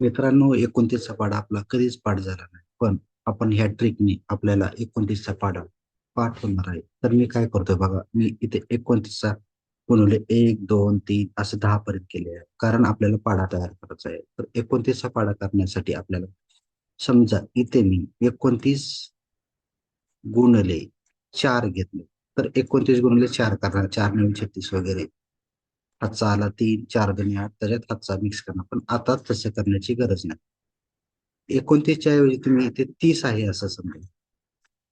मित्रांनो एकोणतीसचा पाठ आपला कधीच पाठ झाला नाही. पण आपण ह्या ट्रिकने आपल्याला एकोणतीसचा पाठ पाठ होणार आहे. तर मी काय करतोय बघा मी इथे एकोणतीसचा गुणवले एक दोन तीन असं दहा पर्यंत केले आहे. कारण आपल्याला पाडा तयार करायचा आहे. तर एकोणतीसचा पाडा करण्यासाठी आपल्याला समजा इथे मी एकोणतीस गुणले चार घेतले. तर एकोणतीस गुणले चार करणार चार नवीन छत्तीस वगैरे. हातचा आला तीन चार दोन्ही आठ त्याच्यात हातचा मिक्स करणार पण आता तसं करण्याची गरज नाही. एकोणतीसच्या ऐवजी तुम्ही इथे तीस आहे असं समजा.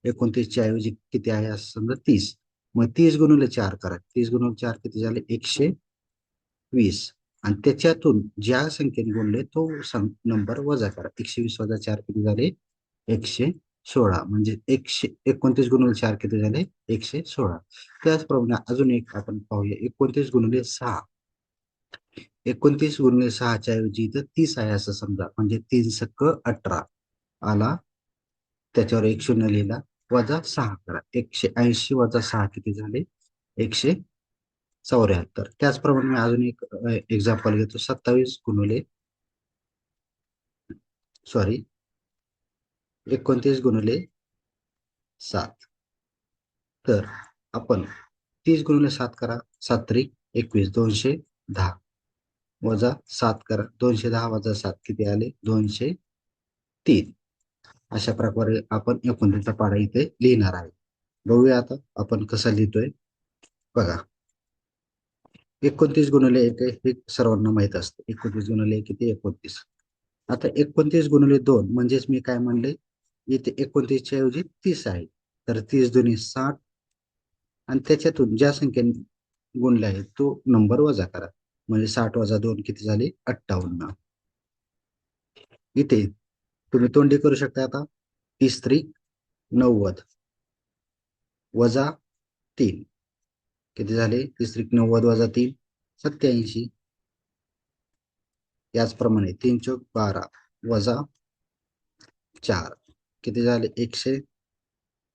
एकोणतीसच्या ऐवजी किती आहे असं समजा तीस. मग तीस गुणुले चार करा. तीस गुणुले चार किती झाले? एकशे वीस. आणि त्याच्यातून ज्या संख्येने गुणले तो नंबर वजा करा. एकशे वीस वजा चार किती झाले? एकशे सोळा म्हणजे एकशे एकोणतीस गुणुले चार किती झाले? एकशे सोळा. त्याचप्रमाणे अजून एक आपण पाहूया. एकोणतीस गुणुले सहा. एकोणतीस गुणिले सहाच्या ऐवजी इथं तीस आहे असं समजा. म्हणजे तीन सक्क अठरा. आला. त्याच्यावर एक शून्य लिहिला. वजा सहा करा. एकशे ऐंशी वजा सहा किती झाले? एकशे चौऱ्याहत्तर. त्याचप्रमाणे मी अजून एक एक्झाम्पल घेतो. सत्तावीस गुणुले सॉरी एकोणतीस गुणिले सात. तर आपण तीस गुणिले सात करा. सात त्रिक एकवीस दोनशे दहा. वजा सात करा. दोनशे दहा वजा सात किती आले? दोनशे तीन. अशा प्रकारे आपण एकोणतीसचा पाडा इथे लिहिणार आहे. बघूया आता आपण कसा लिहितोय. बघा. एकोणतीस गुणिले एक हे सर्वांना माहीत असतं. एकोणतीस गुणिले किती? एकोणतीस. आता एकोणतीस गुणिले दोन म्हणजेच मी काय म्हणले? इथे एकोणतीसच्या ऐवजी तीस आहे. तर तीस दोन्ही साठ. आणि त्याच्यातून ज्या संख्येने गुणले आहे तो नंबर वजा करा. म्हणजे साठ वजा दोन किती झाले? अठ्ठावन्न. इथे तुम्ही तोंडी करू शकता आता. तीस त्रिक नव्वद. वजा तीन. किती झाले? तीस त्रिक नव्वद वजा तीन. सत्याऐंशी याचप्रमाणे तीन चौक बारा वजा चार. किती झाले? एकशे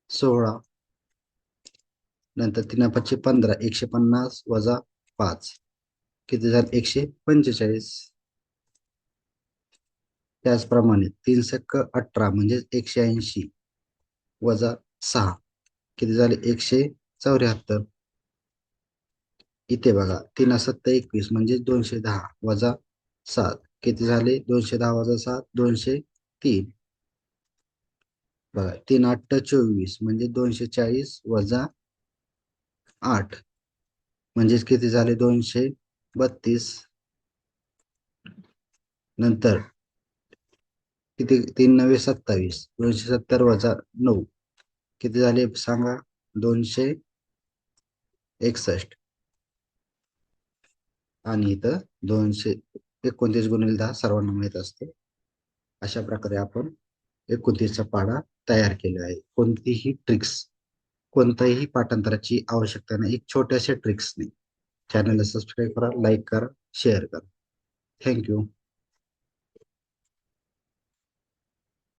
सोळा. नंतर तीन पाचशे पंधरा एकशे पन्नास वजा पाच. किती झाले? एकशे पंचेचाळीस. त्याचप्रमाणे तीन सक्क अठरा म्हणजे एकशे ऐंशी वजा सहा. किती झाले? एकशे चौऱ्याहत्तर. इथे बघा तीन सत्तर एकवीस म्हणजे दोनशे दहा वजा सात. किती झाले? दोनशे दहा वजा सात दोनशे तीन. बघा तीन आठ चोवीस म्हणजे दोनशे चाळीस वजा आठ. म्हणजेच किती झाले? दोनशे बत्तीस. नंतर किती? तीन नव्हे सत्तावीस. दोनशे सत्तर वजा नऊ. किती झाले सांगा? दोनशे एकसष्ट. आणि इथं दोनशे एकोणतीस गुणिले दहा सर्वांना माहीत असते. अशा प्रकारे आपण एकोणतीसचा पाडा तयार केले आहे. कोणतीही ट्रिक्स कोणत्याही पाठांतराची आवश्यकता नाही. एक छोट्याशा ट्रिक्सने चॅनलला सबस्क्राईब करा लाईक करा शेअर करा. थँक्यू